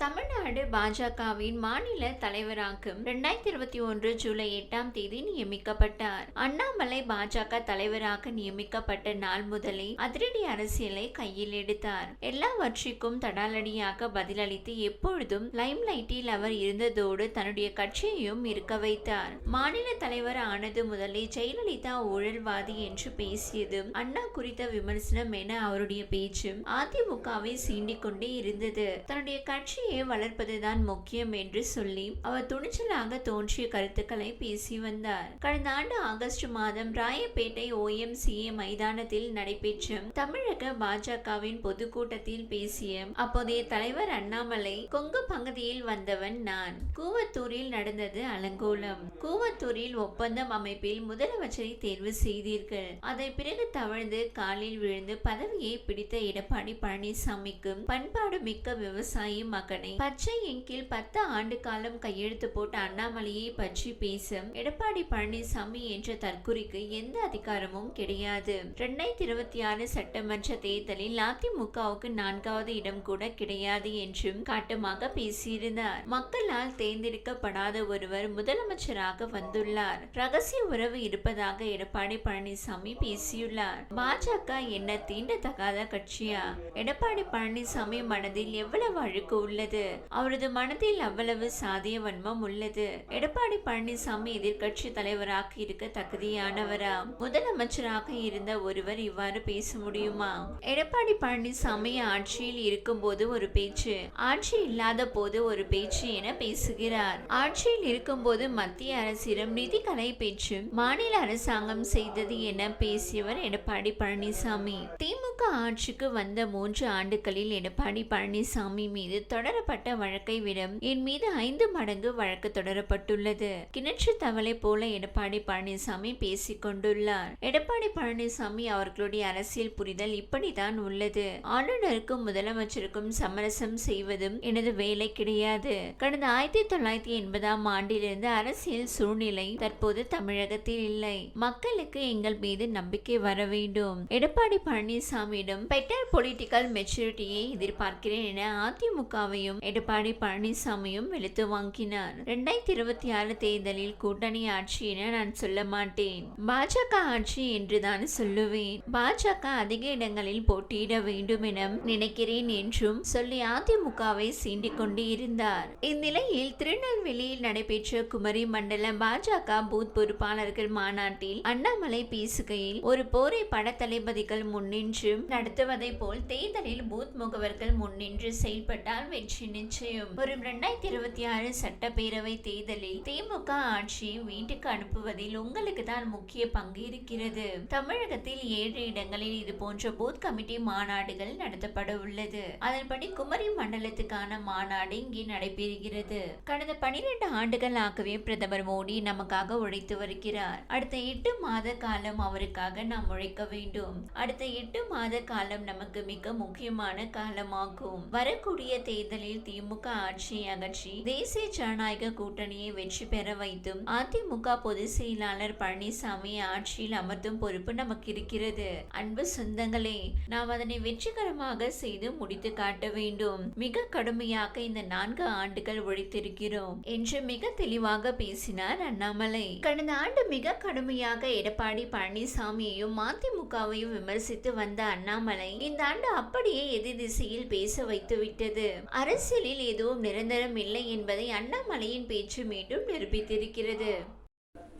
தமிழ்நாடு பாஜகவின் மாநில தலைவராகும் இரண்டாயிரத்தி இருபத்தி ஒன்று ஜூலை எட்டாம் தேதி நியமிக்கப்பட்டார். அண்ணாமலை பாஜக தலைவராக நியமிக்கப்பட்ட நாள் முதலே அதிரடி அரசியலை கையில் எடுத்தார். எல்லாவற்றிற்கும் தடாலடியாக பதிலளித்து எப்பொழுதும் லைம் லைட்டில் அவர் இருந்ததோடு தன்னுடைய கட்சியையும் இருக்க வைத்தார். மாநில தலைவர் ஆனது முதலே ஜெயலலிதா ஊழல்வாதி என்று பேசியதும் அண்ணா குறித்த விமர்சனம் என அவருடைய பேச்சும் அதிமுகவை சீண்டிக்கொண்டே இருந்தது. தன்னுடைய கட்சியை வளர்ப்பதுதான் முக்கியம் என்று சொல்லி அவர் துணிச்சலாக தோன்றிய கருத்துக்களை பேசி வந்தார். கடந்த ஆண்டு ஆகஸ்ட் மாதம் ராயப்பேட்டை ஓஎம்சிஏ மைதானத்தில் நடைபெற்ற தமிழக பாஜகவின் பொதுக்கூட்டத்தில் பேசிய அப்போதைய தலைவர் அண்ணாமலை கொங்கு பகுதியில் வந்தவன் நான். கூவத்தூரில் நடந்தது அலங்கோலம். கூவத்தூரில் ஒப்பந்தம் அமைப்பில் முதலமைச்சரை தேர்வு செய்தீர்கள். அதை பிறகு தவழ்ந்து காலில் விழுந்து பதவியை பிடித்த எடப்பாடி பழனிசாமிக்கு பண்பாடு மிக்க விவசாயி மகன் பச்சை இங்கில் பத்து ஆண்டு காலம் கையெழுத்து போட்ட அண்ணாமலையை பற்றி பேசும் எடப்பாடி பழனிசாமி என்ற தற்குறிக்கு எந்த அதிகாரமும் கிடையாது. இரண்டாயிரத்தி இருபத்தி ஆறு சட்டமன்ற தேர்தலில் அதிமுகவுக்கு நான்காவது இடம் கூட கிடையாது என்றும் காட்டமாக பேசியிருந்தார். மக்களால் தேர்ந்தெடுக்கப்படாத ஒருவர் முதலமைச்சராக வந்துள்ளார். ரகசிய உறவு இருப்பதாக எடப்பாடி பழனிசாமி பேசியுள்ளார். பாஜக என்ன தீண்டத்தகாத கட்சியா? எடப்பாடி பழனிசாமி மனதில் எவ்வளவு அழுக்கு உள்ளது? உள்ளது. அவரது மனதில் அவ்வளவு சாதிய வன்மம் உள்ளது. எடப்பாடி பழனிசாமி எதிர்கட்சி தலைவராக இருக்க தகுதியானவரா? முதலமைச்சராக இருந்த ஒருவர் இவ்வாறு பேச முடியுமா? எடப்பாடி பழனிசாமி ஆட்சியில் இருக்கும்போது ஒரு பேச்சு ஆட்சி இல்லாத போது ஒரு பேச்சு என பேசுகிறார். ஆட்சியில் இருக்கும்போது மத்திய அரசிடம் நிதி கலை பெற்று மாநில அரசாங்கம் செய்தது என பேசியவர் எடப்பாடி பழனிசாமி. திமுக ஆட்சிக்கு வந்த மூன்று ஆண்டுகளில் எடப்பாடி பழனிசாமி மீது தொடர தொடரப்பட்ட வழக்கை விட என் மீது ஐந்து மடங்கு வழக்கு தொடரப்பட்டுள்ளது. கிணற்று தவளை போல எடப்பாடி பழனிசாமி பேசிக் கொண்டுள்ளார். எடப்பாடி பழனிசாமி அவர்களுடைய அரசியல் புரிதல் இப்படித்தான் உள்ளது. ஆளுநருக்கும் முதலமைச்சருக்கும் சமரசம் செய்வதும் எனது வேலை கிடையாது. கடந்த ஆயிரத்தி தொள்ளாயிரத்தி எண்பதாம் ஆண்டிலிருந்து அரசியல் சூழ்நிலை தற்போது தமிழகத்தில் இல்லை. மக்களுக்கு எங்கள் மீது நம்பிக்கை வர வேண்டும். எடப்பாடி பழனிசாமியிடம் பெட்டர் பொலிட்டிக்கல் மெச்சூரிட்டியை எதிர்பார்க்கிறேன் என அதிமுகவை அதிமுகவையும் எடப்பாடி பழனிசாமியும் வெளுத்து வாங்கினார். இரண்டாயிரத்தி இருபத்தி ஆறு தேர்தலில் கூட்டணி ஆட்சி என நான் சொல்ல மாட்டேன். பாஜக ஆட்சி என்றுதான் சொல்லுவேன். பாஜக அதிக இடங்களில் போட்டியிட வேண்டும் என நினைக்கிறேன் என்றும் சொல்லி அதிமுகவை சீண்டிக் கொண்டு இருந்தார். இந்நிலையில் திருநெல்வேலியில் நடைபெற்ற குமரி மண்டல பாஜக பூத் பொறுப்பாளர்கள் மாநாட்டில் அண்ணாமலை பேசுகையில் ஒரு போரை படத்தளபதிகள் முன்னின்று நடத்துவதை போல் தேர்தலில் பூத் முகவர்கள் முன்னின்று செயல்பட்டால் வெற்றி நிச்சயம். வரும் இரண்டாயிரத்தி இருபத்தி ஆறு சட்டப்பேரவை தேர்தலில் திமுக ஆட்சியை வீட்டுக்கு அனுப்புவதில் உங்களுக்கு தான் முக்கிய பங்கு இருக்கிறது. தமிழகத்தில் ஏழு இடங்களில் இது போன்ற பூத் கமிட்டி மாநாடுகள் நடத்தப்பட உள்ளது. அதன்படி குமரி மண்டலத்துக்கான மாநாடு இங்கே நடைபெறுகிறது. கடந்த பனிரெண்டு ஆண்டுகளாகவே பிரதமர் மோடி நமக்காக உழைத்து வருகிறார். அடுத்த எட்டு மாத காலம் அவருக்காக நாம் உழைக்க வேண்டும். அடுத்த எட்டு மாத காலம் நமக்கு மிக முக்கியமான காலமாகும். வரக்கூடிய தேர்தல் தேர்தலில் திமுக ஆட்சியை அகற்றி தேசிய ஜனநாயக கூட்டணியை வெற்றி பெற வைத்தும் அதிமுக பொதுச் செயலாளர் பழனிசாமி ஆட்சியில் அமர்த்தும் பொறுப்பு நமக்கு இருக்கிறது. அன்பு சொந்தங்களே நாம் அதனை வெற்றிகரமாக செய்து முடித்து காட்ட வேண்டும். மிக கடுமையாக இந்த நான்கு ஆண்டுகள் உழைத்திருக்கிறோம் என்று மிக தெளிவாக பேசினார் அண்ணாமலை. கடந்த ஆண்டு மிக கடுமையாக எடப்பாடி பழனிசாமியையும் அதிமுகவையும் விமர்சித்து வந்த அண்ணாமலை இந்த ஆண்டு அப்படியே எதிர் திசையில் பேச வைத்து விட்டது அரசியலில் எதுவும் நிரந்தரம் இல்லை என்பதை அண்ணாமலையின் பேச்சு மீண்டும் நிரூபித்திருக்கிறது.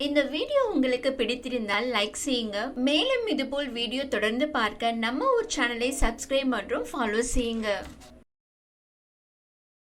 இந்த வீடியோ உங்களுக்கு பிடித்திருந்தால் லைக் செய்யுங்க. மேலும் இதுபோல் வீடியோ தொடர்ந்து பார்க்க நம்ம ஒரு சேனலை சப்ஸ்கிரைப் மற்றும் ஃபாலோ செய்யுங்க.